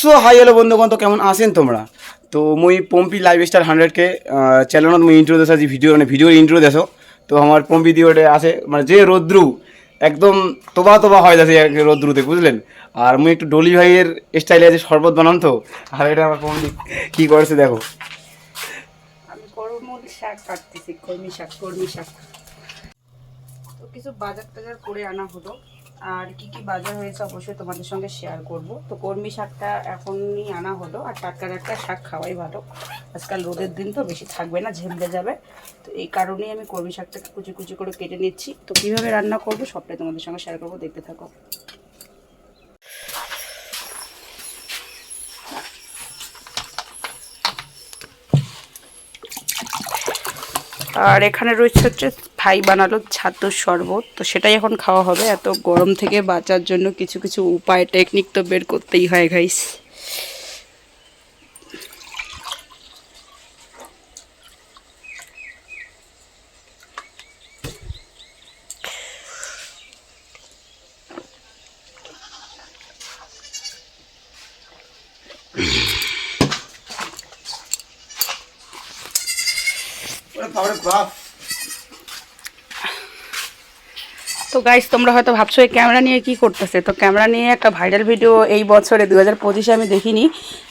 So hi hello বন্ধুগণ, তো কেমন আছেন তোমরা? তো মুই পম্পি লাইভ স্টার হান্ড্রেডকে চ্যানেলত মুই ইন্ট্রো যে ভিডিও মানে ভিডিওর ইন্ট্রো দেছো। তো আমার পম্পি দিওটে আছে মানে যে রোদ্রু একদম তোবা তোবা হয় যাচ্ছে রোদ্রুতে বুঝলেন আর মুই একটু ডলি ভাইয়ের স্টাইলে আছে শরবত বানান তো। আর এটা আমার পম্পি কী করেছে দেখো। শাক কাটতেছি কর্মী শাক কর্মী শাক। তো কিছু বাজার টাজার করে আনা হলো। আর কি কি বাজার হয়েছে অবশ্যই তোমাদের সঙ্গে শেয়ার করব। তো কর্মী শাকটা এখনই আনা হলো, আর টাটকা টাটকা শাক খাওয়াই ভালো। আজকাল রোদের দিন তো বেশি থাকবে না ঝেমলে যাবে। তো এই কারণেই আমি কর্মী শাকটাকে কুচি কুচি করে কেটে নিচ্ছি। তো কীভাবে রান্না করব সবটাই তোমাদের সঙ্গে শেয়ার করব, দেখতে থাকো। আর এখানে রয়েছে হচ্ছে ভাই বানালো ছাতুর শরবত। তো সেটাই এখন খাওয়া হবে। এত গরম থেকে বাঁচার জন্য কিছু কিছু উপায় টেকনিক তো বের করতেই হয় গাইস তো গাইস তোমরা হয়তো ভাবছ এই ক্যামেরা নিয়ে কি করতেছে? তো ক্যামেরা নিয়ে একটা ভাইরাল ভিডিও এই বছরে দু হাজার পঁচিশে আমি দেখিনি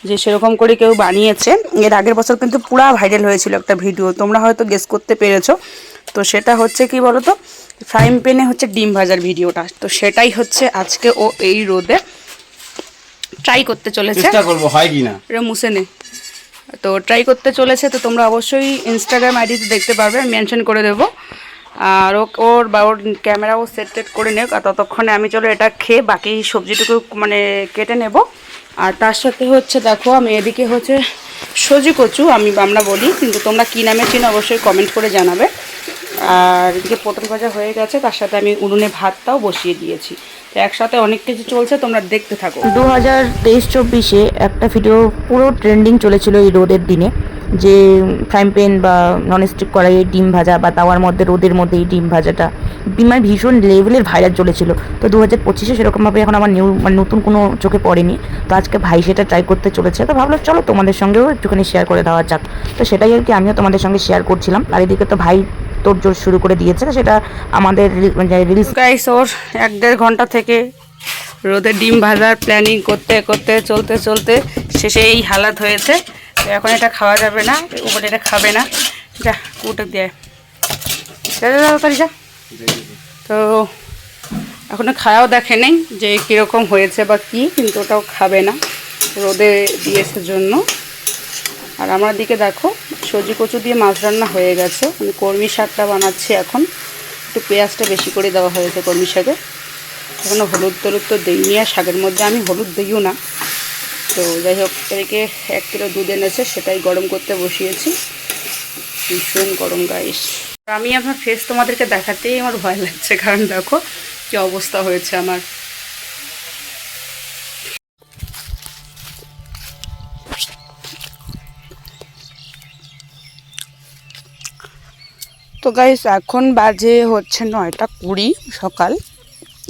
যে সেরকম করে কেউ বানিয়েছে। এর আগের বছর কিন্তু পুরা ভাইরাল হয়েছিল একটা ভিডিও তোমরা হয়তো গেস করতে পেরেছ। তো সেটা হচ্ছে কি বলো তো ফ্রাইম প্যানে হচ্ছে ডিম ভাজার ভিডিওটা তো সেটাই হচ্ছে আজকে ও এই রোদে ট্রাই করতে চলেছে। চেষ্টা করব হয় কি না এটা মুছে নে। তো ট্রাই করতে চলেছে, তো তোমরা অবশ্যই ইনস্টাগ্রাম আইডিতে দেখতে পারবে, আমি মেনশন করে দেবো। আর ওর বা ওর ক্যামেরা ও সেট টেট করে নেক, আর ততক্ষণে আমি চলো এটা খেয়ে বাকি সবজিটুকু মানে কেটে নেব। আর তার সাথে হচ্ছে দেখো, আমি এদিকে হচ্ছে সজি কচু, আমি আমরা বলি, কিন্তু তোমরা কী নামে চিনো অবশ্যই কমেন্ট করে জানাবে। আর এদিকে পটল ভাজা হয়ে গেছে, তার সাথে আমি উনুনে ভাতটাও বসিয়ে দিয়েছি। একসাথে অনেক কিছু চলছে, তোমরা দেখতে থাকো। দু হাজার তেইশ চব্বিশে একটা ভিডিও পুরো ট্রেন্ডিং চলেছিল এই রোদের দিনে, যে ফ্রাইম প্যান বা ননস্টিক কড়াইয়ে ডিম ভাজা বা তাওয়ার মধ্যে, রোদের মধ্যে এই ডিম ভাজাটা মানে ভীষণ লেভেলের ভাইরাল চলেছিল। তো দু হাজার পঁচিশে সেরকমভাবে এখন আমার নিউ মানে নতুন কোনো চোখে পড়েনি। তো আজকে ভাই সেটা ট্রাই করতে চলেছে। তো ভাবলাম, চলো তোমাদের সঙ্গেও একটুখানি শেয়ার করে দেওয়া যাক। তো সেটাই আর কি, আমিও তোমাদের সঙ্গে শেয়ার করছিলাম। আর এদিকে তো ভাই তোর জোর শুরু করে দিয়েছে সেটা আমাদের রিলস গাইস ওর এক দেড় ঘণ্টা থেকে রোদে ডিম ভাজার প্ল্যানিং করতে করতে চলতে চলতে শেষে এই হালাত হয়েছে। এখন এটা খাওয়া যাবে না উপরে এটা খাবে না। যা কুটে দেয় যা যা, তাড়াতাড়ি যা। তো এখনও খাওয়াও দেখে নেই যে কীরকম হয়েছে বা কি কিন্তু ওটাও খাবে না। রোদে দিয়েছে জন্য। আর আমার দিকে দেখো সজি কচু দিয়ে মাছ রান্না হয়ে গেছে। আমি কর্মী শাকটা বানাচ্ছি এখন। একটু পেঁয়াজটা বেশি করে দেওয়া হয়েছে কর্মী শাকে। এখনও হলুদ টলুদ তো দিইনি আর শাকের মধ্যে আমি হলুদ দিইও না। তো যাই হোক এদিকে এক কিলো দুধ এনেছে, সেটাই গরম করতে বসিয়েছি। ভীষণ গরম গাইস আমি আমার ফেস তোমাদেরকে দেখাতেই আমার ভয় লাগছে, কারণ দেখো কি অবস্থা হয়েছে আমার। তো গাইস এখন বাজে হচ্ছে নয়টা কুড়ি সকাল।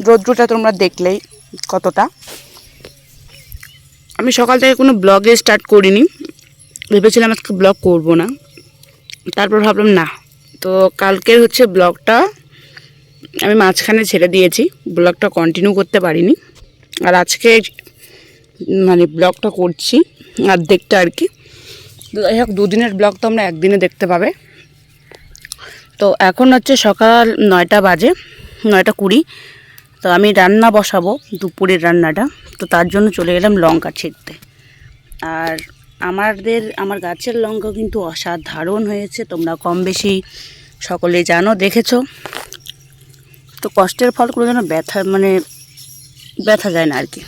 রৌদ্রটা তোমরা দেখলেই কতটা। আমি সকাল থেকে কোনো ব্লগে স্টার্ট করিনি। ভেবেছিলাম আজকে ব্লগ করব না। তারপর ভাবলাম, না। তো কালকের হচ্ছে ব্লগটা আমি মাঝখানে ছেড়ে দিয়েছি। ব্লগটা কন্টিনিউ করতে পারিনি। আর আজকে মানে ব্লগটা করছি। অর্ধেকটা আর কি। যাই হোক, দুদিনের ব্লগ তো আমরা একদিনে দেখতে পাবে। তো এখন হচ্ছে সকাল নয়টা বাজে, নয়টা কুড়ি। তো আমি রান্না বসাবো দুপুরের রান্নাটা। তো তার জন্য চলে গেলাম লঙ্কা ছিঁড়তে আর আমাদের, আমার গাছের লঙ্কা কিন্তু অসাধারণ হয়েছে, তোমরা কম বেশি সকলে জানো, দেখেছ। তো কষ্টের ফল কোনো যেন ব্যথা মানে ব্যথা যায় না আর কি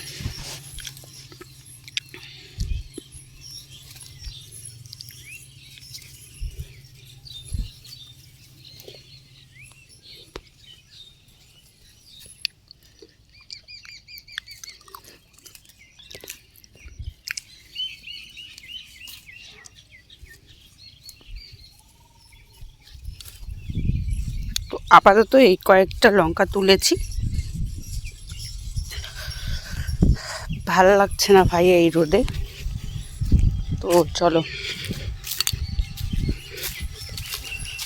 তো আপাতত এই কয়েকটা লঙ্কা তুলেছি। ভালো লাগছে না ভাই এই রোদে। তো চলো।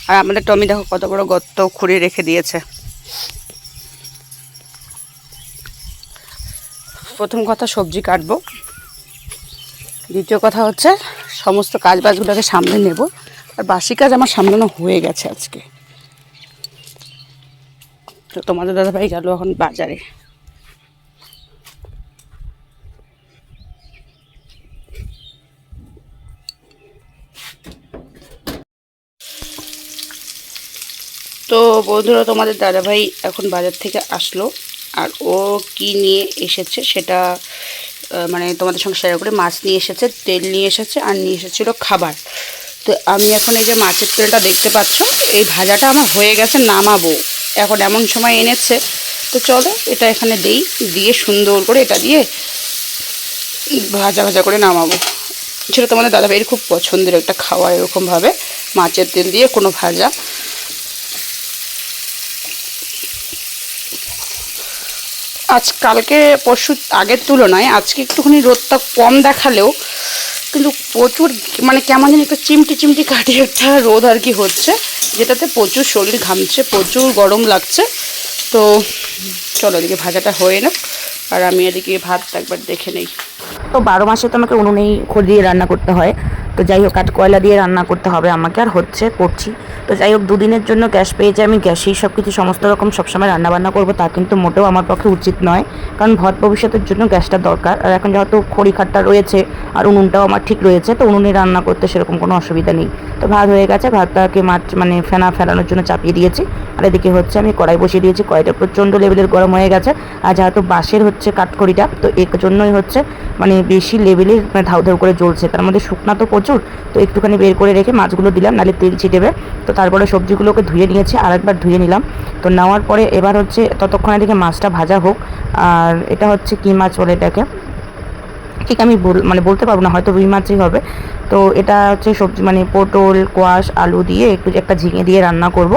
আর আমাদের টমি দেখো কত বড় গর্ত খুঁড়ে রেখে দিয়েছে। প্রথম কথা সবজি কাটবো। দ্বিতীয় কথা হচ্ছে সমস্ত কাজ বাজগুলোকে সামনে নেব। আর বাসি কাজ আমার সামলানো হয়ে গেছে আজকে। তো তোমাদের দাদাভাই গেল এখন বাজারে। তো বন্ধুরা, তোমাদের দাদাভাই এখন বাজার থেকে আসলো আর ও কি নিয়ে এসেছে সেটা মানে তোমাদের সঙ্গে শেয়ার করে মাছ নিয়ে এসেছে, তেল নিয়ে এসেছে আর নিয়ে এসেছিল খাবার। তো আমি এখন এই যে মাছের তেলটা দেখতে পাচ্ছ, এই ভাজাটা আমার হয়ে গেছে নামাবো। এখন এমন সময় এনেছে। তো চলো এটা এখানে দেই, দিয়ে সুন্দর করে এটা দিয়ে ভাজা ভাজা করে নামাবো। সেটা তোমাদের দাদাভাইয়ের খুব পছন্দের একটা খাওয়া এরকমভাবে, মাছের তেল দিয়ে কোনো ভাজা। আজ কালকে পরশু আগের তুলনায় আজকে একটুখানি রোদটা কম দেখালেও কিন্তু প্রচুর মানে কেমন যেন একটা চিমটি চিমটি কাটিয়ে একটা রোদ আর কি হচ্ছে। যেটাতে প্রচুর শরীর ঘামছে, প্রচুর গরম লাগছে। তো চলো এদিকে ভাজাটা হয়ে না আর আমি এদিকে ভাত একবার দেখে নেই। তো বারো মাসে তো আমাকে উনুনেই খড় দিয়ে রান্না করতে হয়। তো যাই হোক, কাঠ কয়লা দিয়ে রান্না করতে হবে আমাকে, আর হচ্ছে করছি। তো যাই হোক, দুদিনের জন্য গ্যাস পেয়েছে আমি গ্যাসেই সব কিছু সমস্ত রকম সবসময় রান্নাবান্না করব, তা কিন্তু মোটেও আমার পক্ষে উচিত নয়। কারণ ভত ভবিষ্যতের জন্য গ্যাসটা দরকার, আর এখন যেহেতু খড়ি খাটটা রয়েছে, আর উনুনটাও আমার ঠিক রয়েছে, তো উনুনে রান্না করতে সেরকম কোনো অসুবিধা নেই। তো ভাত হয়ে গেছে, ভাতটাকে মাছ মানে ফেনা ফেলানোর জন্য চাপিয়ে দিয়েছি, আর এদিকে হচ্ছে আমি কড়াই বসিয়ে দিয়েছি, কড়াইটা প্রচণ্ড লেভেলের গরম হয়ে গেছে, আর যেহেতু বাঁশের হচ্ছে কাঠখড়িটা, তো এর জন্যই হচ্ছে মানে বেশি লেভেলের মানে ধাউ ধাউ করে জ্বলছে, তার মধ্যে শুকনা তো প্রচুর। তো একটুখানি বের করে রেখে মাছগুলো দিলাম, নাহলে তেল ছিটেবে। তো তারপরে সবজিগুলোকে ধুয়ে নিয়েছি আর একবার ধুয়ে নিলাম। তো নেওয়ার পরে এবার হচ্ছে ততক্ষণ এদিকে মাছটা ভাজা হোক। আর এটা হচ্ছে কী মাছ বলে এটাকে? ঠিক আমি বল মানে বলতে পারব না, হয়তো রুই মাছই হবে। তো এটা হচ্ছে সবজি মানে পটল, কোয়াশ, আলু দিয়ে একটু একটা ঝিঙে দিয়ে রান্না করব।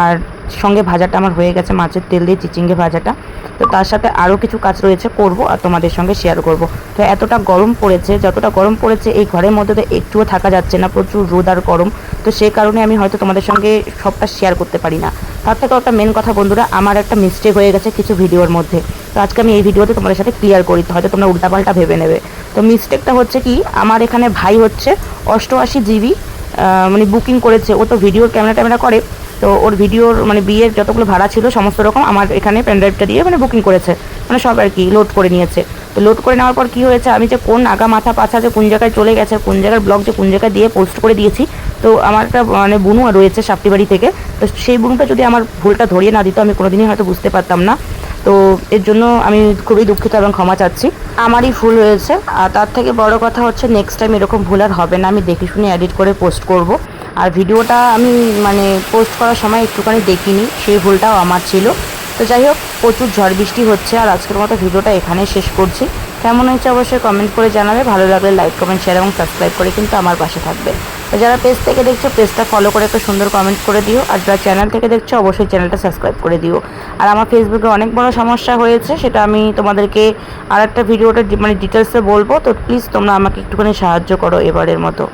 আর সঙ্গে ভাজাটা আমার হয়ে গেছে, মাছের তেল দিয়ে চিচিঙ্গে ভাজাটা। তো তার সাথে আরও কিছু কাজ রয়েছে করব আর তোমাদের সঙ্গে শেয়ার করব। তো এতটা গরম পড়েছে, যতটা গরম পড়েছে এই ঘরের মধ্যে তো একটুও থাকা যাচ্ছে না, প্রচুর রোদ আর গরম। তো সেই কারণে আমি হয়তো তোমাদের সঙ্গে সবটা শেয়ার করতে পারি না। তার থেকেও একটা মেন কথা বন্ধুরা, আমার একটা মিস্টেক হয়ে গেছে কিছু ভিডিওর মধ্যে। তো আজকে আমি এই ভিডিওতে তোমাদের সাথে ক্লিয়ার করি হয়তো তোমরা উল্টাপাল্টা ভেবে নেবে। তো মিস্টেকটা হচ্ছে কি, আমার এখানে ভাই হচ্ছে অষ্টআশি জিবি মানে বুকিং করেছে। ও তো ভিডিওর ক্যামেরা ট্যামেরা করে। তো ওর ভিডিওর মানে বিয়ের যতগুলো ভাড়া ছিল, সমস্ত রকম আমার এখানে পেনড্রাইভটা দিয়ে মানে বুকিং করেছে। মানে সব আর কি লোড করে নিয়েছে। তো লোড করে নেওয়ার পর কী হয়েছে, আমি যে কোন আগা মাথা পাছা যে কোন জায়গায় চলে গেছে, কোন জায়গার ব্লগ যে কোন জায়গায় দিয়ে পোস্ট করে দিয়েছি, তো আমার একটা মানে বুনু রয়েছে সাপ্তিবাড়ি থেকে, তো সেই বুনুটা যদি আমার ভুলটা ধরিয়ে না দিত, আমি কোনোদিনই হয়তো বুঝতে পারতাম না। তো এর জন্য আমি খুবই দুঃখিত এবং ক্ষমা চাচ্ছি। আমারই ভুল হয়েছে। আর তার থেকে বড় কথা হচ্ছে নেক্সট টাইম এরকম ভুল আর হবে না। আমি দেখে শুনে এডিট করে পোস্ট করব। আর ভিডিওটা আমি মানে পোস্ট করার সময় একটুখানি দেখিনি, সেই ভুলটাও আমার ছিল। তো যাই হোক, প্রচুর ঝড় বৃষ্টি হচ্ছে আর আজকের মতো ভিডিওটা এখানেই শেষ করছি। কেমন হয়েছে অবশ্যই কমেন্ট করে জানাবে, ভালো লাগলে লাইক কমেন্ট শেয়ার এবং সাবস্ক্রাইব করে কিন্তু আমার পাশে থাকবে। তো যারা পেজ থেকে দেখছ পেজটা ফলো করে একটা সুন্দর কমেন্ট করে দিও। আর যারা চ্যানেল থেকে দেখছ, অবশ্যই চ্যানেলটা সাবস্ক্রাইব করে দিও। আর আমার ফেসবুকে অনেক বড় সমস্যা হয়েছে, সেটা আমি তোমাদেরকে আর একটা ভিডিওটা মানে ডিটেলসে বলব। তো প্লিজ তোমরা আমাকে একটুখানি সাহায্য করো এবারের মতো।